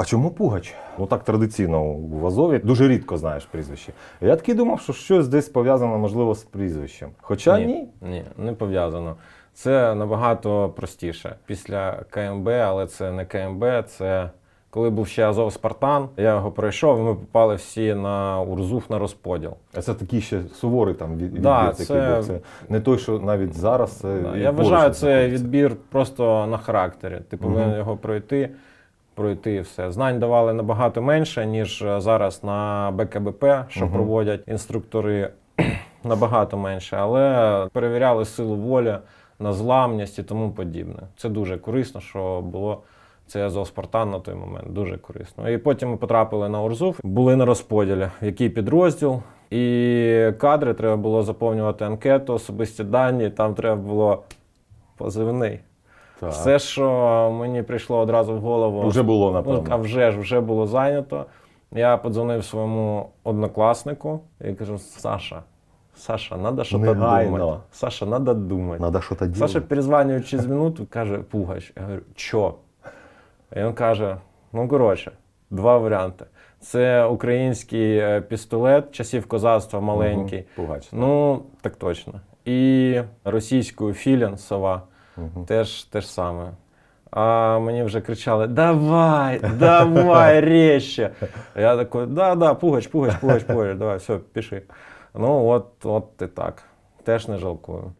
А чому Пугач? Ну так традиційно в Азові дуже рідко знаєш прізвище. Я такий думав, що щось десь пов'язано, можливо, з прізвищем. Хоча ні. Ні, не пов'язано. Це набагато простіше. Після КМБ, але це не КМБ, це коли був ще Азов Спартан. Я його пройшов, і ми попали всі на Урзуф на розподіл. А це такий ще суворий там від- відбір, Да, який це- був. Це не той, що навіть зараз. Це Да, Я вважаю, це відбір просто на характері. Ти повинен Мгм. його пройти, пройти все. Знань давали набагато менше, ніж е, зараз на БКБП, що Мгм. проводять інструктори, набагато менше, але перевіряли силу волі, на зламність і тому подібне. Це дуже корисно, що було. Це Азов Спартан на той момент дуже корисно. І потім ми потрапили на Урзуф, були на розподілі, в який підрозділ. І кадри треба було заповнювати анкету, особисті дані. Там треба було позивний. Так. Все, що мені прийшло одразу в голову, Вже було, ну, а вже ж вже було зайнято. Я подзвонив своєму однокласнику і кажу: Саша, Саша, треба щось думати. Саша, треба думати. Надо робити. Саша перезванює через минуту, каже, Пугач. Я говорю, що? І він каже: ну, коротше, два варіанти. Це український е, пістолет часів козацтва маленький. Пугач. Ну, так точно. І російською філін сова Мгм. теж те ж саме. А мені вже кричали: Давай, давай, резче. Я такий, да, да, пугач, пугач, пугач, пугач, давай, все, пиши. Ну, от, от і так. Теж не жалкую.